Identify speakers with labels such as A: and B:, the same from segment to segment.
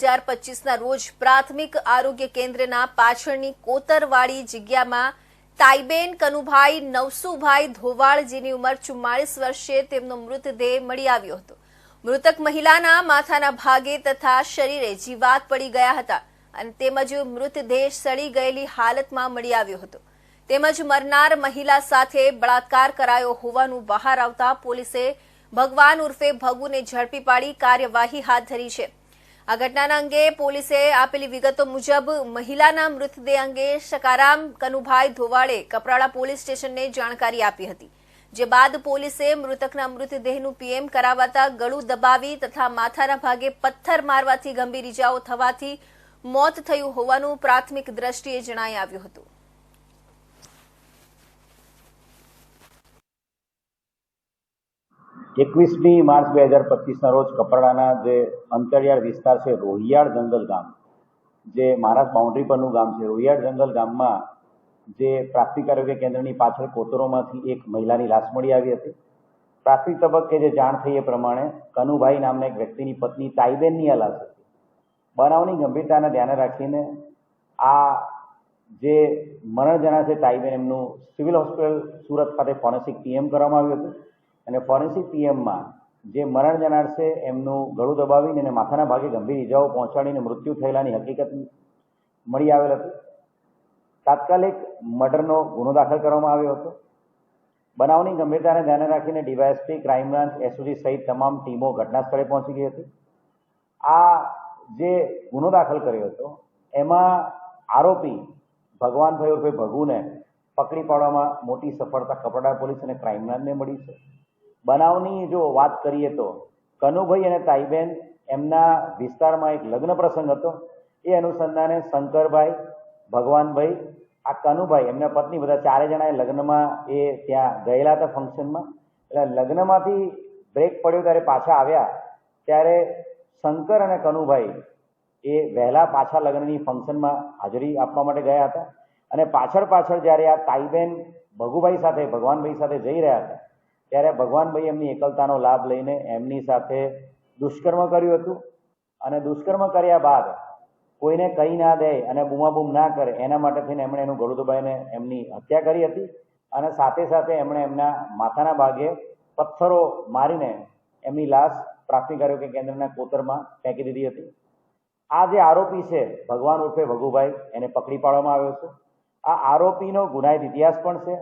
A: હજાર પચીસના રોજ પ્રાથમિક આરોગ્ય કેન્દ્રના પાછળની કોતરવાળી જગ્યામાં તાઈબેન કનુભાઈ નવસુભાઈ ધોવાળ જેની ઉંમર ચુમ્માળીસ વર્ષે તેમનો મૃતદેહ મળી આવ્યો હતો. મૃતક મહિલાના માથાના ભાગે તથા શરીરે જીવાત પડી ગયા હતા અને તેમજ મૃતદેહ સડી ગયેલી હાલતમાં મળી આવ્યો હતો. તેમજ મરનાર મહિલા સાથે બળાત્કાર કરાયો હોવાનું બહાર આવતા પોલીસે ભગવાન ઉર્ફે ભગુને ઝડપી પાડી કાર્યવાહી હાથ ધરી છે. આ ઘટનાના અંગે પોલીસે આપેલી વિગતો મુજબ મહિલાના મૃતદેહ અંગે શકારામ કનુભાઈ ધોવાળે કપરાડા પોલીસ સ્ટેશનને જાણકારી આપી હતી, જે બાદ પોલીસે મૃતકના મૃતદેહનું પીએમ કરાવાતા ગળું દબાવી તથા માથાના ભાગે પથ્થર મારવાથી ગંભીર ઇજાઓ થવાથી મોત થયું હોવાનું પ્રાથમિક દ્રષ્ટિએ જણાઈ આવ્યું હતું.
B: એકવીસમી માર્ચ બે હજાર પચીસના રોજ કપરાડાના જે અંતરિયાળ વિસ્તાર છે, રોહિયાળ જંગલ ગામ, જે મહારાષ્ટ્ર બાઉન્ડ્રી પરનું ગામ છે, રોહિયાળ જંગલ ગામમાં જે પ્રાથમિક આરોગ્ય કેન્દ્રની પાછળ કોતરોમાંથી એક મહિલાની લાશ મળી આવી હતી. પ્રાથમિક તબક્કે જે જાણ થઈ એ પ્રમાણે કનુભાઈ નામના એક વ્યક્તિની પત્ની તાઈબેનની આ લાશ હતી. બનાવની ગંભીરતાને ધ્યાને રાખીને આ જે મરણ જણા છે તાઈબેન, એમનું સિવિલ હોસ્પિટલ સુરત ખાતે ફોરેન્સિક પીએમ કરવામાં આવ્યું હતું. અને ફોરેન્સિક પીએમમાં જે મરણ જનાર છે, એમનું ગળું દબાવીને અને માથાના ભાગે ગંભીર ઇજાઓ પહોંચાડીને મૃત્યુ થયેલાની હકીકત મળી આવેલ હતી. તાત્કાલિક મર્ડરનો ગુનો દાખલ કરવામાં આવ્યો હતો. બનાવની ગંભીરતાને ધ્યાને રાખીને ડીવાયએસપી, ક્રાઇમ બ્રાન્ચ, એસઓજી સહિત તમામ ટીમો ઘટના સ્થળે પહોંચી ગઈ હતી. આ જે ગુનો દાખલ કર્યો હતો, એમાં આરોપી ભગવાનભાઈ ઉર્ફે ભગુને પકડી પાડવામાં મોટી સફળતા કપડા પોલીસ અને ક્રાઇમ બ્રાન્ચને મળી છે. બનાવની જો વાત કરીએ તો, કનુભાઈ અને તાઈબેન એમના વિસ્તારમાં એક લગ્ન પ્રસંગ હતો. એ અનુસંધાને શંકરભાઈ, ભગવાનભાઈ, આ કનુભાઈ એમના પત્ની બધા ચારે જણા લગ્નમાં એ ત્યાં ગયેલા હતા ફંક્શનમાં. એટલે લગ્નમાંથી બ્રેક પડ્યો ત્યારે પાછા આવ્યા. ત્યારે શંકર અને કનુભાઈ એ વહેલા પાછા લગ્નની ફંક્શનમાં હાજરી આપવા માટે ગયા હતા. અને પાછળ પાછળ જ્યારે આ તાઈબેન ભગુભાઈ સાથે, ભગવાનભાઈ સાથે જઈ રહ્યા હતા ત્યારે ભગવાનભાઈ એમની એકલતાનો લાભ લઈને એમની સાથે દુષ્કર્મ કર્યું હતું. અને દુષ્કર્મ કર્યા બાદ કોઈને કહી ના દે અને બૂમાબૂમ ના કરે, એના માટે થઈને એમણે એનું ગળું દબાઈને એમની હત્યા કરી હતી. અને સાથે સાથે એમણે એમના માથાના ભાગે પથ્થરો મારીને એમની લાશ પ્રાથમિક આરોગ્ય કેન્દ્રના કોતરમાં ફેંકી દીધી હતી. આ જે આરોપી છે, ભગવાન ઉર્ફે ભગુભાઈ, એને પકડી પાડવામાં આવ્યો છે. આ આરોપીનો ગુનાહિત ઇતિહાસ પણ છે.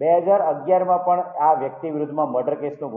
B: બે હજાર અગિયારમાં પણ આ વ્યક્તિ વિરુદ્ધમાં મર્ડર કેસનો